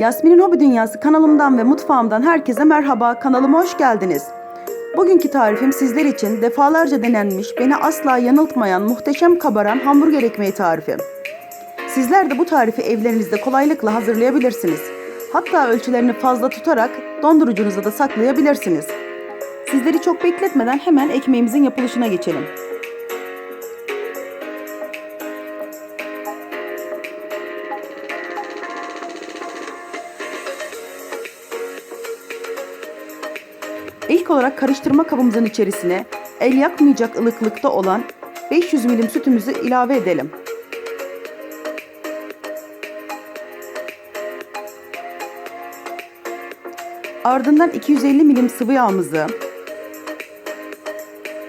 Yasmin'in Hobi Dünyası kanalımdan ve mutfağımdan herkese merhaba. Kanalıma hoş geldiniz. Bugünkü tarifim sizler için defalarca denenmiş, beni asla yanıltmayan, muhteşem kabaran hamburger ekmeği tarifi. Sizler de bu tarifi evlerinizde kolaylıkla hazırlayabilirsiniz. Hatta ölçülerini fazla tutarak dondurucunuza da saklayabilirsiniz. Sizleri çok bekletmeden hemen ekmeğimizin yapılışına geçelim. İlk olarak karıştırma kabımızın içerisine el yakmayacak ılıklıkta olan 500 milim sütümüzü ilave edelim. Ardından 250 milim sıvı yağımızı,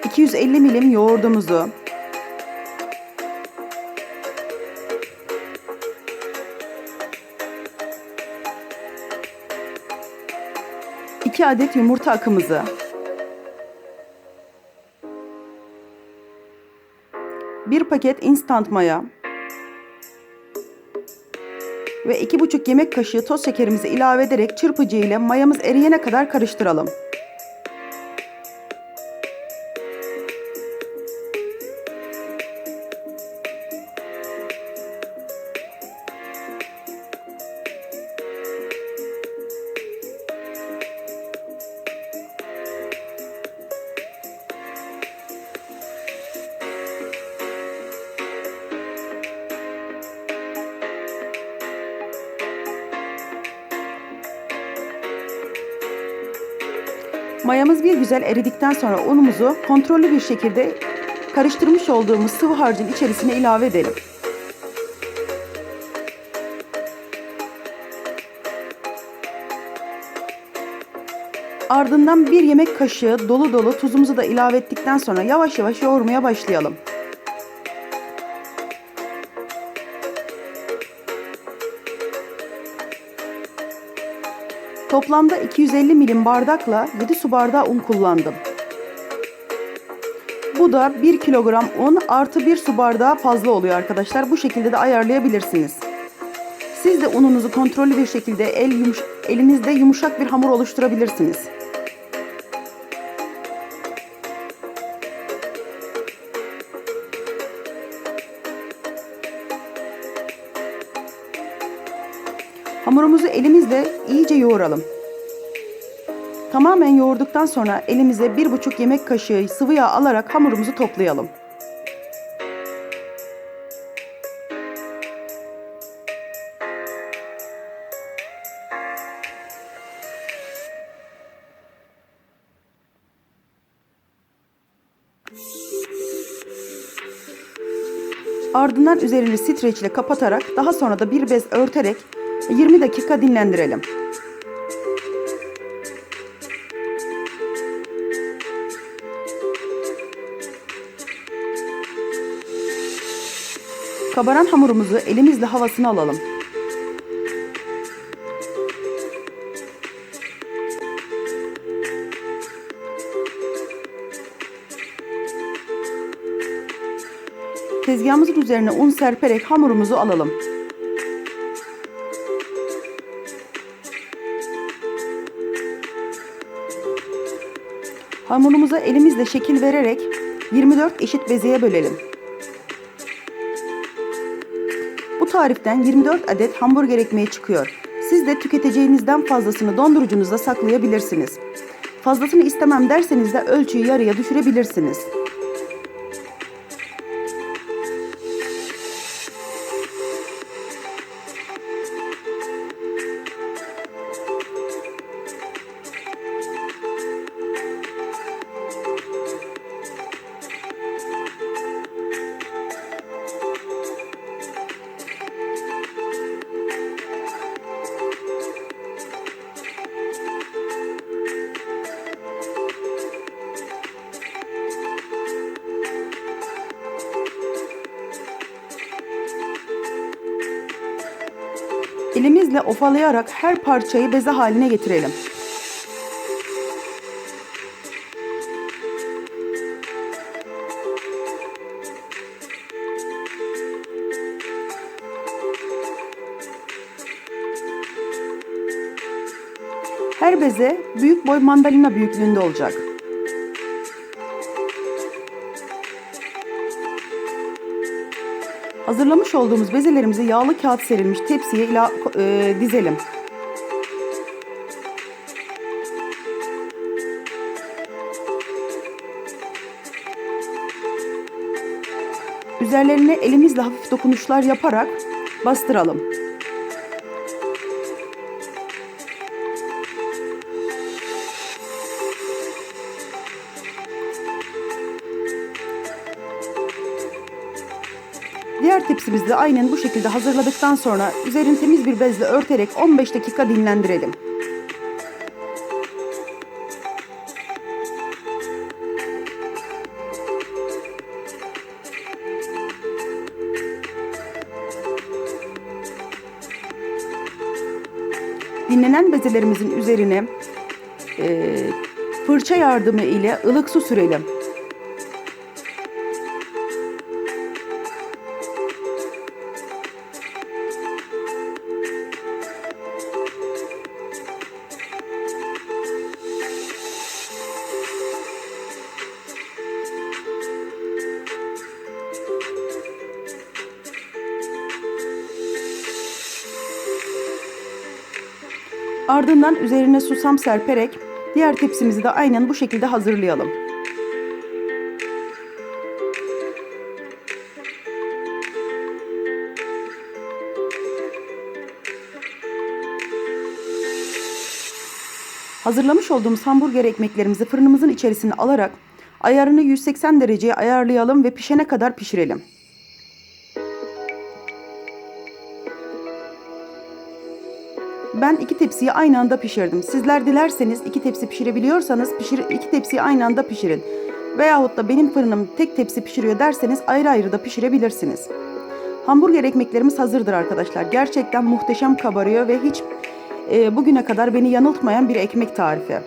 250 milim yoğurdumuzu, iki adet yumurta akımızı, bir paket instant maya ve iki buçuk yemek kaşığı toz şekerimizi ilave ederek çırpıcı ile mayamız eriyene kadar karıştıralım. Mayamız bir güzel eridikten sonra unumuzu kontrollü bir şekilde karıştırmış olduğumuz sıvı harcın içerisine ilave edelim. Ardından bir yemek kaşığı dolu dolu tuzumuzu da ilave ettikten sonra yavaş yavaş yoğurmaya başlayalım. Toplamda 250 milim bardakla 7 su bardağı un kullandım. Bu da 1 kilogram un artı 1 su bardağı fazla oluyor arkadaşlar. Bu şekilde de ayarlayabilirsiniz. Siz de ununuzu kontrollü bir şekilde el yumuş elinizde yumuşak bir hamur oluşturabilirsiniz. Hamurumuzu elimizle iyice yoğuralım. Tamamen yoğurduktan sonra elimize 1,5 yemek kaşığı sıvı yağ alarak hamurumuzu toplayalım. Ardından üzerini streç ile kapatarak daha sonra da bir bez örterek 20 dakika dinlendirelim. Kabaran hamurumuzu elimizle havasını alalım. Tezgahımızın üzerine un serperek hamurumuzu alalım. Hamurumuza elimizle şekil vererek 24 eşit bezeye bölelim. Bu tariften 24 adet hamburger ekmeği çıkıyor. Siz de tüketeceğinizden fazlasını dondurucunuzda saklayabilirsiniz. Fazlasını istemem derseniz de ölçüyü yarıya düşürebilirsiniz. Elimizle ofalayarak her parçayı beze haline getirelim. Her beze büyük boy mandalina büyüklüğünde olacak. Hazırlamış olduğumuz bezelerimizi yağlı kağıt serilmiş tepsiye ila, e, dizelim. Üzerlerine elimizle hafif dokunuşlar yaparak bastıralım. Diğer tepsimizi de aynen bu şekilde hazırladıktan sonra üzerini temiz bir bezle örterek 15 dakika dinlendirelim. Dinlenen bezelerimizin üzerine e, fırça yardımı ile ılık su sürelim. Ardından üzerine susam serperek diğer tepsimizi de aynen bu şekilde hazırlayalım. Hazırlamış olduğumuz hamburger ekmeklerimizi fırınımızın içerisine alarak ayarını 180 dereceye ayarlayalım ve pişene kadar pişirelim. Ben iki tepsiyi aynı anda pişirdim. Sizler dilerseniz iki tepsi pişirebiliyorsanız pişir, iki tepsiyi aynı anda pişirin. Veyahut da benim fırınım tek tepsi pişiriyor derseniz ayrı ayrı da pişirebilirsiniz. Hamburger ekmeklerimiz hazırdır arkadaşlar. Gerçekten muhteşem kabarıyor ve hiç e, bugüne kadar beni yanıltmayan bir ekmek tarifi.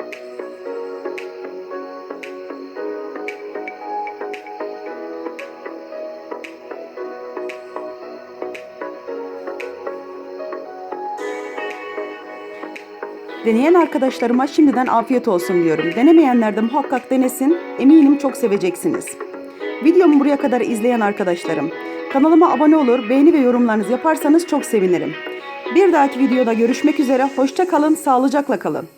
Deneyen arkadaşlarıma şimdiden afiyet olsun diyorum. Denemeyenler de muhakkak denesin. Eminim çok seveceksiniz. Videomu buraya kadar izleyen arkadaşlarım, kanalıma abone olur, beğeni ve yorumlarınızı yaparsanız çok sevinirim. Bir dahaki videoda görüşmek üzere. Hoşça kalın, sağlıcakla kalın.